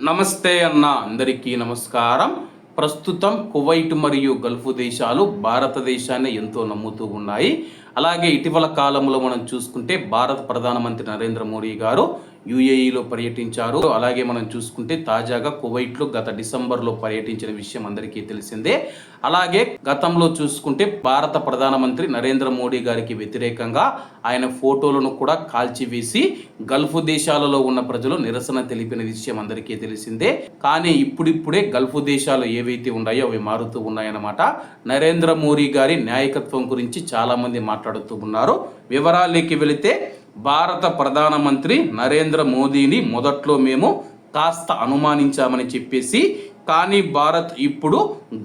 నమస్తే అన్న అందరికీ నమస్కారం. ప్రస్తుతం కువైట్ మరియు గల్ఫ్ దేశాలు భారతదేశాన్ని ఎంతో నమ్ముతూ ఉన్నాయి. అలాగే ఇటీవల కాలంలో మనం చూసుకుంటే భారత ప్రధానమంత్రి నరేంద్ర మోడీ గారు యుఏఈలో పర్యటించారు. అలాగే మనం చూసుకుంటే తాజాగా కువైట్లో గత డిసెంబర్లో పర్యటించిన విషయం అందరికీ తెలిసిందే. అలాగే గతంలో చూసుకుంటే భారత ప్రధానమంత్రి నరేంద్ర మోడీ గారికి వ్యతిరేకంగా ఆయన ఫోటోలను కూడా కాల్చివేసి గల్ఫ్ దేశాలలో ఉన్న ప్రజలు నిరసన తెలిపిన విషయం అందరికీ తెలిసిందే. కానీ ఇప్పుడిప్పుడే గల్ఫ్ దేశాలు ఏవైతే ఉన్నాయో అవి మారుతూ ఉన్నాయన్నమాట. నరేంద్ర మోడీ గారి నాయకత్వం గురించి చాలామంది మాట్లాడుతున్నారు. మాట్లాడుతూ ఉన్నారు. వివరాలకి వెళితే భారత ప్రధానమంత్రి నరేంద్ర మోదీని మొదట్లో మేము కాస్త అనుమానించామని చెప్పేసి కానీ భారత్ ఇప్పుడు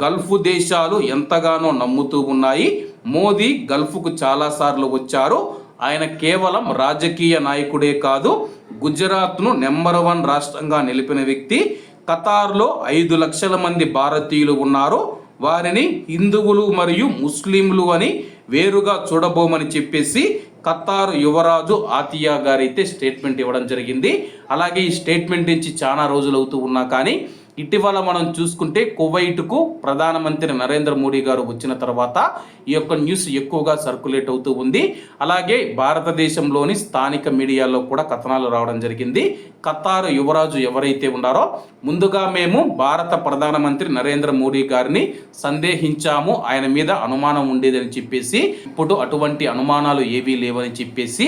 గల్ఫ్ దేశాలు ఎంతగానో నమ్ముతూ ఉన్నాయి. మోదీ గల్ఫ్కు చాలాసార్లు వచ్చారు. ఆయన కేవలం రాజకీయ నాయకుడే కాదు గుజరాత్ను నెంబర్ వన్ రాష్ట్రంగా నిలిపిన వ్యక్తి. ఖతార్లో ఐదు లక్షల మంది భారతీయులు ఉన్నారు. వారిని హిందువులు మరియు ముస్లింలు అని వేరుగా చూడబోమని చెప్పేసి ఖతార్ యువరాజు ఆతియా గారైతే స్టేట్మెంట్ ఇవ్వడం జరిగింది. అలాగే ఈ స్టేట్మెంట్ నుంచి చాలా రోజులు అవుతూ ఉన్నా కానీ ఇటీవల మనం చూసుకుంటే కువైట్కు ప్రధానమంత్రి నరేంద్ర మోడీ గారు వచ్చిన తర్వాత ఈ యొక్క న్యూస్ ఎక్కువగా సర్క్యులేట్ అవుతూ ఉంది. అలాగే భారతదేశంలోని స్థానిక మీడియాలో కూడా కథనాలు రావడం జరిగింది. ఖతార్ యువరాజు ఎవరైతే ఉన్నారో ముందుగా మేము భారత ప్రధానమంత్రి నరేంద్ర మోడీ గారిని సందేహించాము. ఆయన మీద అనుమానం ఉండేదని చెప్పేసి ఇప్పుడు అటువంటి అనుమానాలు ఏవీ లేవని చెప్పేసి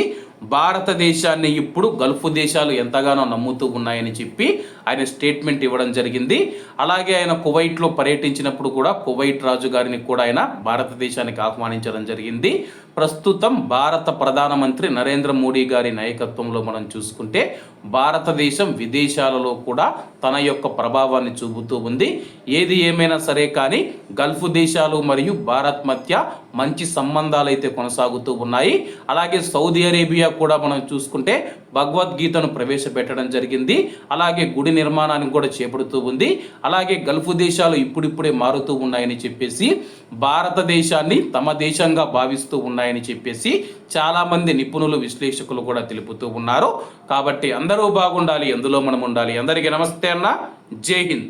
భారతదేశాన్ని ఇప్పుడు గల్ఫ్ దేశాలు ఎంతగానో నమ్ముతూ ఉన్నాయని చెప్పి ఆయన స్టేట్మెంట్ ఇవ్వడం జరిగింది. జరిగింది. అలాగే ఆయన కువైట్లో పర్యటించినప్పుడు కూడా కువైట్ రాజు గారిని కూడా ఆయన భారతదేశానికి ఆహ్వానించడం జరిగింది. ప్రస్తుతం భారత ప్రధానమంత్రి నరేంద్ర మోడీ గారి నాయకత్వంలో మనం చూసుకుంటే భారతదేశం విదేశాలలో కూడా తన యొక్క ప్రభావాన్ని చూపుతూ ఉంది. ఏది ఏమైనా సరే కానీ గల్ఫ్ దేశాలు మరియు భారత్ మధ్య మంచి సంబంధాలు అయితే కొనసాగుతూ ఉన్నాయి. అలాగే సౌదీ అరేబియా కూడా మనం చూసుకుంటే భగవద్గీతను ప్రవేశపెట్టడం జరిగింది. అలాగే గుడి నిర్మాణానికి కూడా చేపడుతూ ఉంది. అలాగే గల్ఫ్ దేశాలు ఇప్పుడిప్పుడే మారుతూ ఉన్నాయని చెప్పేసి భారతదేశాన్ని తమ దేశంగా భావిస్తూ ఉన్నాయని చెప్పేసి చాలామంది నిపుణులు విశ్లేషకులు కూడా తెలుపుతూ ఉన్నారు. కాబట్టి అందరూ బాగుండాలి ఎందులో మనం ఉండాలి. అందరికీ నమస్తే అన్న. జై హింద్.